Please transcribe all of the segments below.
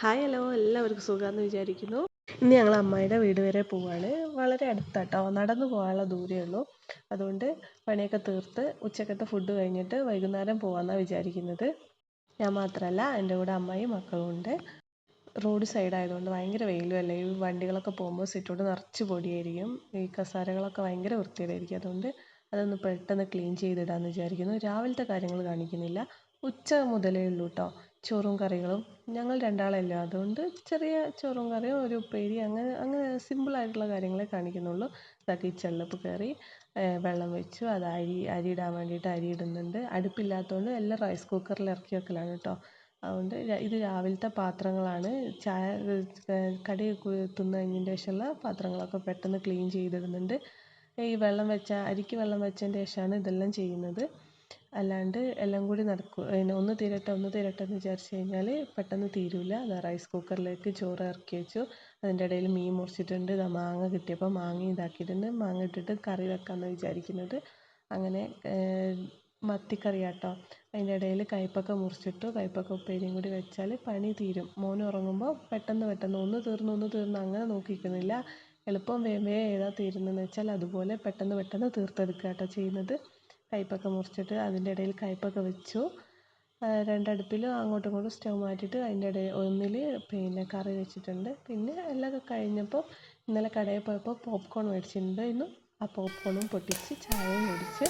Hi hello എല്ലാവർക്കും സുഖമാണെന്ന് വിചാരിക്കുന്നു. ഇന്ന് ഞങ്ങൾ അമ്മായിയുടെ വീട് വരെ പോവാണ്. വളരെ അടുത്താട്ടോ നടന്നു പോകാനുള്ള ദൂരമേ ഉള്ളൂ. അതുകൊണ്ട് പണിയൊക്കെ തീർത്ത് ഉച്ചക്കത്തെ ഫുഡ് കഴിഞ്ഞിട്ട് വൈകുന്നേരം പോകാമെന്നാണ് വിചാരിക്കുന്നത്. ഞാൻ മാത്രമല്ല എന്റെ കൂടെ അമ്മായിയും മക്കളും ഉണ്ട്. റോഡ് സൈഡ് ആയതുകൊണ്ട് ഭയങ്കര വെയിലും അല്ലേ? ഈ വണ്ടികളൊക്കെ പോകുമ്പോൾ സിറ്റോട് നിറച്ച് പൊടിയായിരിക്കും. ഈ കസാരകളൊക്കെ ഭയങ്കര വൃത്തികേടായിരിക്കും. അതുകൊണ്ട് അതൊന്ന് പെട്ടെന്ന് ക്ലീൻ ചെയ്തിടാമെന്ന് വിചാരിക്കുന്നു. രാവിലത്തെ കാര്യങ്ങൾ കാണിക്കുന്നില്ല. ഉച്ച മുതലേ ഉള്ളൂ കേട്ടോ ചോറും കറികളും ഞങ്ങൾ രണ്ടാളല്ലേ അതുകൊണ്ട് ചെറിയ ചോറും കറിയും ഒരു ഉപ്പേരി അങ്ങനെ അങ്ങനെ സിമ്പിളായിട്ടുള്ള കാര്യങ്ങളെ കാണിക്കുന്നുള്ളൂ. ഇതാ കിച്ചണിൽ കയറി വെള്ളം വെച്ചു. അത് അരി അരി ഇടാൻ വേണ്ടിയിട്ട് അരി ഇടുന്നുണ്ട്. അടുപ്പില്ലാത്തതുകൊണ്ട് എല്ലാം റൈസ് കുക്കറിൽ ഇറക്കി വെക്കലാണ് കേട്ടോ അതുകൊണ്ട് ഇത് രാവിലത്തെ പാത്രങ്ങളാണ്. ചായ കടി തിന്ന് കഴിഞ്ഞതിന്റെ ശേഷമുള്ള പാത്രങ്ങളൊക്കെ പെട്ടെന്ന് ക്ലീൻ ചെയ്തിടുന്നുണ്ട്. ഈ വെള്ളം വെച്ച അരിക്ക് വെള്ളം വെച്ചതിന്റെ ശേഷമാണ് ഇതെല്ലാം ചെയ്യുന്നത്. അല്ലാണ്ട് എല്ലാം കൂടി നടക്കും ഒന്ന് തീരട്ടെ ഒന്ന് തീരട്ടെ എന്ന് വിചാരിച്ച് കഴിഞ്ഞാൽ പെട്ടെന്ന് തീരില്ല അത് റൈസ് കുക്കറിലേക്ക് ചോറ് ഇറക്കി വെച്ചു. അതിന്റെ ഇടയിൽ മീൻ മുറിച്ചിട്ടുണ്ട്. ഇതാ മാങ്ങ കിട്ടിയപ്പോൾ മാങ്ങ ഇതാക്കിയിട്ടുണ്ട്. മാങ്ങ ഇട്ടിട്ട് കറി വെക്കാമെന്ന് വിചാരിക്കുന്നത്. അങ്ങനെ മത്തിക്കറി ആട്ടോ അതിന്റെ ഇടയിൽ കയ്പക്ക മുറിച്ചിട്ടു. കയ്പക്ക ഉപ്പേരിയും കൂടി വെച്ചാൽ പണി തീരും. മോൻ ഉറങ്ങുമ്പോൾ പെട്ടെന്ന് പെട്ടെന്ന് ഒന്ന് തീർന്നു ഒന്ന് തീർന്നു അങ്ങനെ നോക്കിക്കുന്നില്ല എളുപ്പം വേഗം ഏതാ തീരുന്നതെന്ന് വെച്ചാൽ അതുപോലെ പെട്ടെന്ന് പെട്ടെന്ന് തീർത്തെടുക്കുക കേട്ടോ ചെയ്യുന്നത്. കയ്പൊക്കെ മുറിച്ചിട്ട് അതിന്റെ ഇടയിൽ കയ്പ്പൊക്കെ വെച്ചു. രണ്ടടുപ്പിലും അങ്ങോട്ടും ഇങ്ങോട്ടും സ്റ്റൗ മാറ്റിയിട്ട് അതിന്റെ ഇടയിൽ ഒന്നിൽ പിന്നെ കറി വെച്ചിട്ടുണ്ട്. പിന്നെ എല്ലാം കഴിഞ്ഞപ്പോൾ ഇന്നലെ കടയിൽ പോയപ്പോൾ പോപ്കോൺ മേടിച്ചിട്ടുണ്ടായിരുന്നു ആ പോപ്കോണും പൊട്ടിച്ച് ചായയും കുടിച്ച്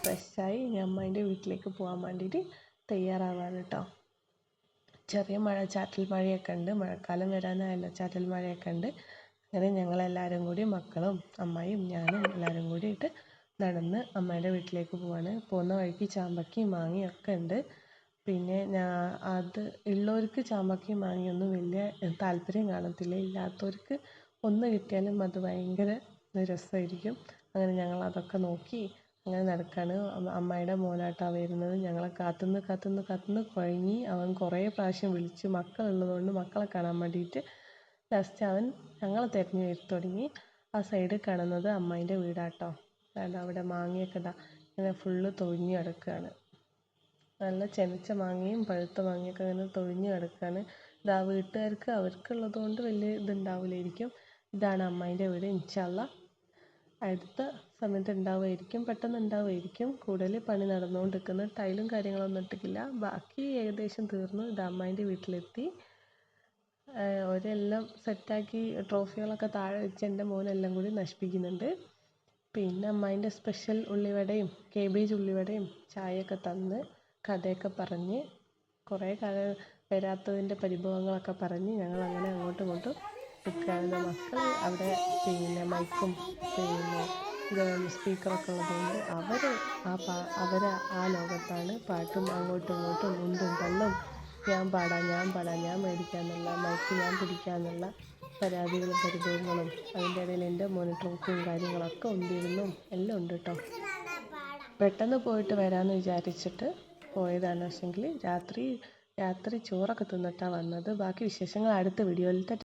ഫ്രഷായി ഞാൻ അമ്മേന്റെ വീട്ടിലേക്ക് പോകാൻ വേണ്ടിയിട്ട് തയ്യാറാവാണ് കേട്ടോ. ചെറിയ മഴ ചാറ്റൽ മഴയൊക്കെ ഉണ്ട്. മഴക്കാലം വരാനായല്ലോ ചാറ്റൽ മഴയൊക്കെ ഉണ്ട്. അങ്ങനെ ഞങ്ങളെല്ലാവരും കൂടി മക്കളും അമ്മായിയും ഞാനും എല്ലാവരും കൂടിയിട്ട് നടന്ന് അമ്മയുടെ വീട്ടിലേക്ക് പോവാണ്. പോകുന്ന വഴിക്ക് ചാമ്പക്കയും മാങ്ങയും ഒക്കെ ഉണ്ട്. പിന്നെ ഞാൻ അത് ഉള്ളവർക്ക് ചാമ്പക്കയും മാങ്ങയൊന്നും വലിയ താല്പര്യം കാണത്തില്ല. ഇല്ലാത്തവർക്ക് ഒന്ന് കിട്ടിയാലും അത് ഭയങ്കര രസമായിരിക്കും അങ്ങനെ ഞങ്ങൾ അതൊക്കെ നോക്കി അങ്ങനെ നടക്കുകയാണ് അമ്മയുടെ മോനാട്ടാ വരുന്നത്. ഞങ്ങളെ കാത്തുനിന്ന് കാത്തുനിന്ന് കാത്തുനിന്ന് കുഴങ്ങി അവൻ കുറേ പ്രാവശ്യം വിളിച്ചു മക്കളുള്ളതുകൊണ്ട് മക്കളെ കാണാൻ വേണ്ടിയിട്ട് ലാസ്റ്റ് അവൻ ഞങ്ങളെ തിരഞ്ഞു തുടങ്ങി. ആ സൈഡിൽ കാണുന്നത് അമ്മായിന്റെ വീടാട്ടോ. വേണ്ട അവിടെ മാങ്ങയൊക്കെ ഇതാ ഇങ്ങനെ ഫുള്ള് തൊഴിഞ്ഞ് കിടക്കുകയാണ് നല്ല ചെനച്ച മാങ്ങയും പഴുത്ത മാങ്ങയൊക്കെ ഇങ്ങനെ തൊഴിഞ്ഞ് കിടക്കുകയാണ് ഇതാ വീട്ടുകാർക്ക് അവർക്കുള്ളത് കൊണ്ട് വലിയ ഇതുണ്ടാവില്ലായിരിക്കും. ഇതാണ് അമ്മായിന്റെ വീട്. ഇൻഷാല്ല അടുത്ത സമയത്ത് ഉണ്ടാവുമായിരിക്കും പെട്ടെന്ന് ഉണ്ടാവുമായിരിക്കും. കൂടുതൽ പണി നടന്നുകൊണ്ടിരിക്കുന്നു. ടൈലും കാര്യങ്ങളൊന്നും ഇട്ടിട്ടില്ല. ബാക്കി ഏകദേശം തീർന്നു. ഇത് അമ്മായിന്റെ വീട്ടിലെത്തി. അവരെല്ലാം സെറ്റാക്കി ട്രോഫികളൊക്കെ താഴെ വെച്ച് എന്റെ മോനെല്ലാം കൂടി നശിപ്പിക്കുന്നുണ്ട്. പിന്നെ അമ്മായിന്റെ സ്പെഷ്യൽ ഉള്ളിവടയും കേബേജ് ഉള്ളിവടയും ചായയൊക്കെ തന്ന് കഥയൊക്കെ പറഞ്ഞ് കുറേ കാലം വരാത്തതിന്റെ പരിഭവങ്ങളൊക്കെ പറഞ്ഞ് ഞങ്ങൾ അങ്ങനെ അങ്ങോട്ടും ഇങ്ങോട്ടും നിൽക്കുകയാണ്. മക്കൾ അവിടെ പിന്നെ മൈക്കും പിന്നെ സ്പീക്കറൊക്കെ ഉള്ളതുകൊണ്ട് അവർ ആ പാ അവർ ആ ലോകത്താണ് പാട്ടും അങ്ങോട്ടും ഇങ്ങോട്ടും ഉണ്ടും തള്ളും. ഞാൻ പാടാം ഞാൻ പാടാം ഞാൻ മേടിക്കാമെന്നുള്ള മൈക്ക് ഞാൻ പിടിക്കാമെന്നുള്ള പരാതികളും പരിഭവങ്ങളും അതിന്റെ ഇടയിൽ എന്റെ ട്രോഫിയും കാര്യങ്ങളൊക്കെ ഉണ്ടിരുന്നും. എല്ലാം ഉണ്ട് കേട്ടോ പെട്ടെന്ന് പോയിട്ട് വരാമെന്ന് വിചാരിച്ചിട്ട് പോയതാണ്. പക്ഷെങ്കിൽ രാത്രി രാത്രി ചോറൊക്കെ തിന്നിട്ടാണ് വന്നത്. ബാക്കി വിശേഷങ്ങൾ അടുത്ത വീഡിയോയിൽ